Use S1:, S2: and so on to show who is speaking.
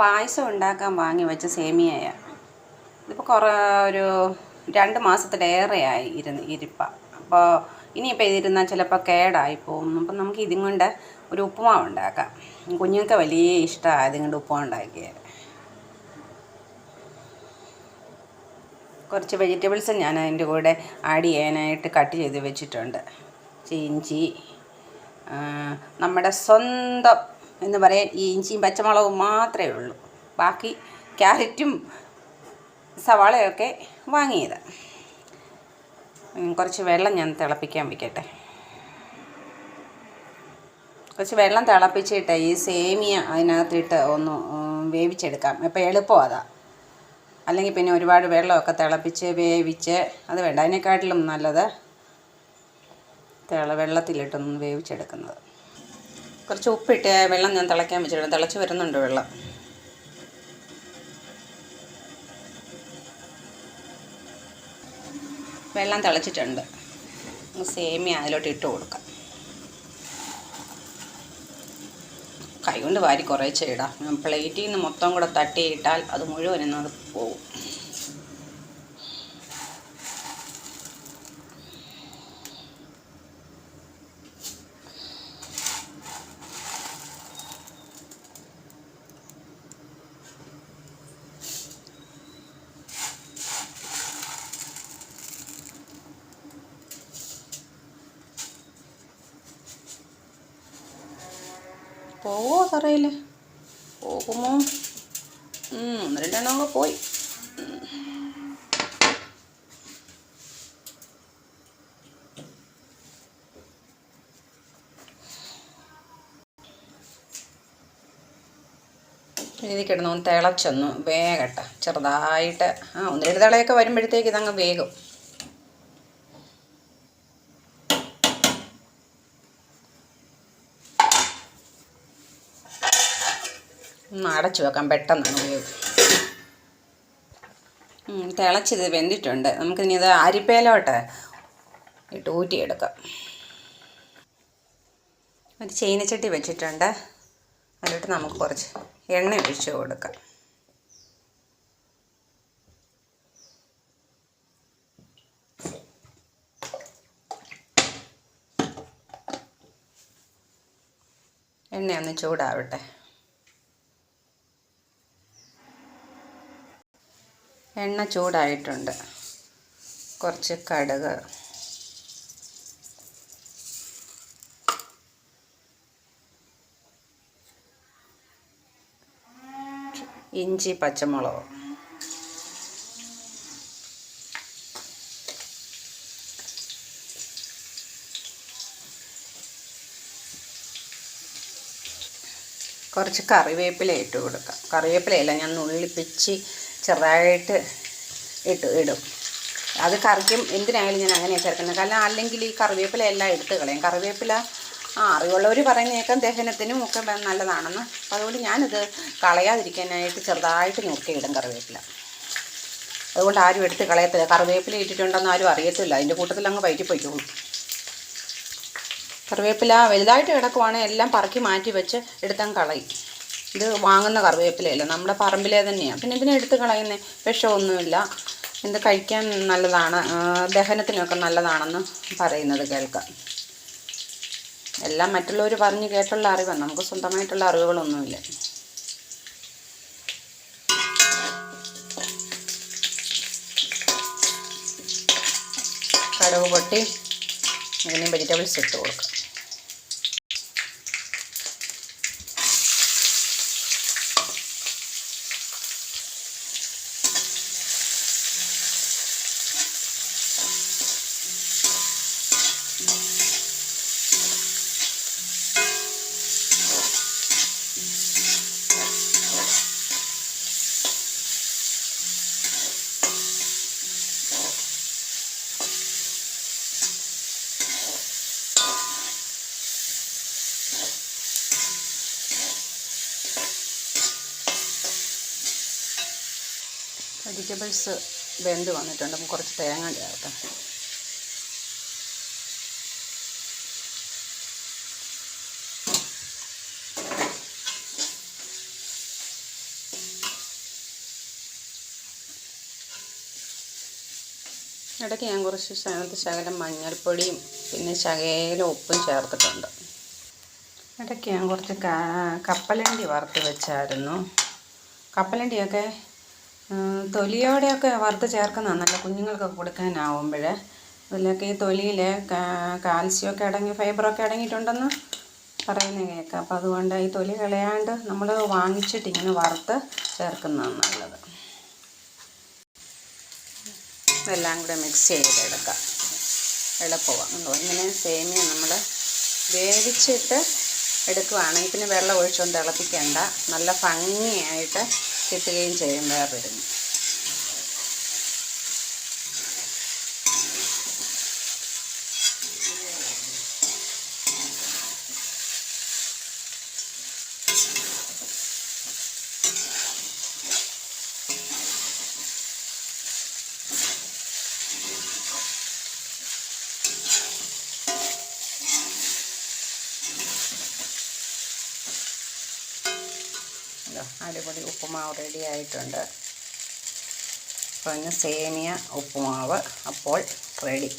S1: പായസം ഉണ്ടാക്കാൻ വാങ്ങി വെച്ച സേമിയയാണ് ഇതിപ്പോൾ കുറേ ഒരു രണ്ട് മാസത്തിലേറെയായി ഇരുന്ന് ഇരിപ്പ. അപ്പോൾ ഇനിയിപ്പോൾ ഇതിരുന്നാൽ ചിലപ്പോൾ കേടായി പോകും. അപ്പം നമുക്ക് ഇതും കൊണ്ട് ഒരു ഉപ്പുമാവ് ഉണ്ടാക്കാം. കുഞ്ഞുങ്ങൾക്ക് വലിയ ഇഷ്ടമാണ് ഇതും കൊണ്ട് ഉപ്പുമാവ് ഉണ്ടാക്കിയത് കുറച്ച് വെജിറ്റബിൾസ് ഞാൻ അതിന്റെ കൂടെ ആഡ് ചെയ്യാനായിട്ട് കട്ട് ചെയ്ത് വെച്ചിട്ടുണ്ട്. ഇഞ്ചി നമ്മുടെ സ്വന്തം എന്ന് പറയാൻ ഈ ഇഞ്ചിയും പച്ചമുളകും മാത്രമേ ഉള്ളൂ. ബാക്കി ക്യാരറ്റും സവാളയൊക്കെ വാങ്ങിയത്. കുറച്ച് വെള്ളം ഞാൻ തിളപ്പിക്കാൻ വയ്ക്കട്ടെ. കുറച്ച് വെള്ളം തിളപ്പിച്ചിട്ട് ഈ സേമിയ അതിനകത്തിട്ട് ഒന്ന് വേവിച്ചെടുക്കാം. അപ്പോൾ എളുപ്പം അതാ. അല്ലെങ്കിൽ പിന്നെ ഒരുപാട് വെള്ളമൊക്കെ തിളപ്പിച്ച് വേവിച്ച് അത് വേണ്ട. അതിനെക്കാട്ടിലും നല്ലത് തിള വെള്ളത്തിലിട്ടൊന്ന് വേവിച്ചെടുക്കുന്നത്. കുറച്ച് ഉപ്പിട്ട് വെള്ളം ഞാൻ തിളയ്ക്കാൻ വെച്ചിട്ടുണ്ട്. തിളച്ച് വരുന്നുണ്ട് വെള്ളം. വെള്ളം തിളച്ചിട്ടുണ്ട്. സേമിയ അതിലോട്ട് ഇട്ട് കൊടുക്കാം. കൈകൊണ്ട് വാരി കുറേശ്ശെ ഇടാം പ്ലേറ്റിൽ നിന്ന് മൊത്തം കൂടെ തട്ടിയിട്ടാൽ അത് മുഴുവനും അത് പോകും പോവോ തറയിൽ? പോകുമോ? ഒന്ന് രണ്ടെണ്ണമൊക്കെ പോയി. എഴുതി കിടന്നു തിളച്ചൊന്ന് വേഗട്ടെ ചെറുതായിട്ട്. ആ ഒന്ന് രണ്ട് തിളയൊക്കെ വരുമ്പോഴത്തേക്ക് ഇതങ്ങ് വേഗം ഒന്ന് അടച്ചു വെക്കാം പെട്ടെന്നാണ് ഉപയോഗം. തിളച്ചിത് വെന്തിട്ടുണ്ട്. നമുക്കിനി ഇത് അരിപ്പയിലോട്ട് ഇട്ട് ഊറ്റിയെടുക്കാം. ഒരു ചീനച്ചട്ടി വെച്ചിട്ടുണ്ട്. അതിലോട്ട് നമുക്ക് കുറച്ച് എണ്ണ ഒഴിച്ചു കൊടുക്കാം. എണ്ണ ഒന്ന് ചൂടാവട്ടെ. എണ്ണ ചൂടായിട്ടുണ്ട്. കുറച്ച് കടുക്. ഇഞ്ചി പച്ചമുളക്. കുറച്ച് കറിവേപ്പില ഇട്ട് കൊടുക്കാം. കറിവേപ്പിലയല്ല ഞാൻ നുള്ളിപ്പിച്ച് ചെറുതായിട്ട് ഇട്ട് ഇടും. അത് കറിക്കും എന്തിനായാലും ഞാൻ അങ്ങനെയാണ് ചേർക്കുന്നത് കാരണം അല്ലെങ്കിൽ ഈ കറിവേപ്പില എല്ലാം എടുത്ത് കളയും. കറിവേപ്പില ആ അറിവുള്ളവർ പറയുന്നേക്കാം ദഹനത്തിനും ഒക്കെ നല്ലതാണെന്ന്. അതുകൊണ്ട് ഞാനിത് കളയാതിരിക്കാനായിട്ട് ചെറുതായിട്ട് നുറുക്കിയിടും കറിവേപ്പില. അതുകൊണ്ട് ആരും എടുത്ത് കളയത്തില്ല. കറിവേപ്പില ഇട്ടിട്ടുണ്ടെന്ന് ആരും അറിയത്തില്ല. അതിന്റെ കൂട്ടത്തിൽ അങ്ങ് വയറ്റി പോയിക്കോളും കറിവേപ്പില വലുതായിട്ട് കിടക്കുവാണെങ്കിൽ എല്ലാം പറക്കി മാറ്റി വെച്ച് എടുത്താൽ കളയും. ഇത് വാങ്ങുന്ന കറിവേപ്പിലയല്ല നമ്മുടെ പറമ്പിലെ തന്നെയാണ് പിന്നെ ഇതിനെ എടുത്ത് കളയുന്നത് വിഷമൊന്നുമില്ല. ഇത് കഴിക്കാൻ നല്ലതാണ് ദഹനത്തിനൊക്കെ നല്ലതാണെന്ന് പറയുന്നത് കേൾക്കാം. എല്ലാം മറ്റുള്ളവർ പറഞ്ഞ് കേട്ടുള്ള അറിവാണ് നമുക്ക് സ്വന്തമായിട്ടുള്ള അറിവുകളൊന്നുമില്ല. കടുക് പൊട്ടി ഇതിന് വെജിറ്റബിൾസ് ഇട്ട് കൊടുക്കാം. വെജിറ്റബിൾസ് വെന്ത് വന്നിട്ടുണ്ട്. കുറച്ച് തേങ്ങ ചേർക്കാം ഇടയ്ക്ക് ഞാൻ കുറച്ച് ശകലത്ത് ശകലം മഞ്ഞൾപ്പൊടിയും പിന്നെ ശകലം ഉപ്പും ചേർത്തിട്ടുണ്ട്. ഇടയ്ക്ക് ഞാൻ കുറച്ച് കപ്പലണ്ടി വറുത്ത് വെച്ചായിരുന്നു. കപ്പലണ്ടിയൊക്കെ തൊലിയോടെയൊക്കെ വറുത്ത് ചേർക്കുന്നതാണ് നല്ല കുഞ്ഞുങ്ങൾക്കൊക്കെ കൊടുക്കാനാവുമ്പോൾ അതിലൊക്കെ ഈ തൊലിയിൽ കാൽസ്യമൊക്കെ അടങ്ങി ഫൈബറൊക്കെ അടങ്ങിയിട്ടുണ്ടെന്ന് പറയുന്നത് കേൾക്കാം അപ്പോൾ അതുകൊണ്ട് ഈ തൊലി കളയാണ്ട് നമ്മൾ വാങ്ങിച്ചിട്ട് ഇങ്ങനെ വറുത്ത് ചേർക്കുന്നതാണ് നല്ലത്. ഇതെല്ലാം കൂടെ മിക്സ് ചെയ്തെടുക്കാം എളുപ്പമാണ് ഇങ്ങനെ സേമിയ നമ്മൾ വേവിച്ചിട്ട് എടുക്കുവാണെങ്കിൽ പിന്നെ വെള്ളം ഒഴിച്ചുകൊണ്ട് തിളപ്പിക്കേണ്ട. നല്ല ഭംഗിയായിട്ട് കിട്ടുകയും ചെയ്യും വേറൊരുങ്ങി ഇതാ, അടിപൊളി ഉപ്പുമാവ് റെഡി ആയിട്ടുണ്ട്. അപ്പോൾ ഇന്ന് സേമിയ ഉപ്പുമാവ് അപ്പോൾ റെഡി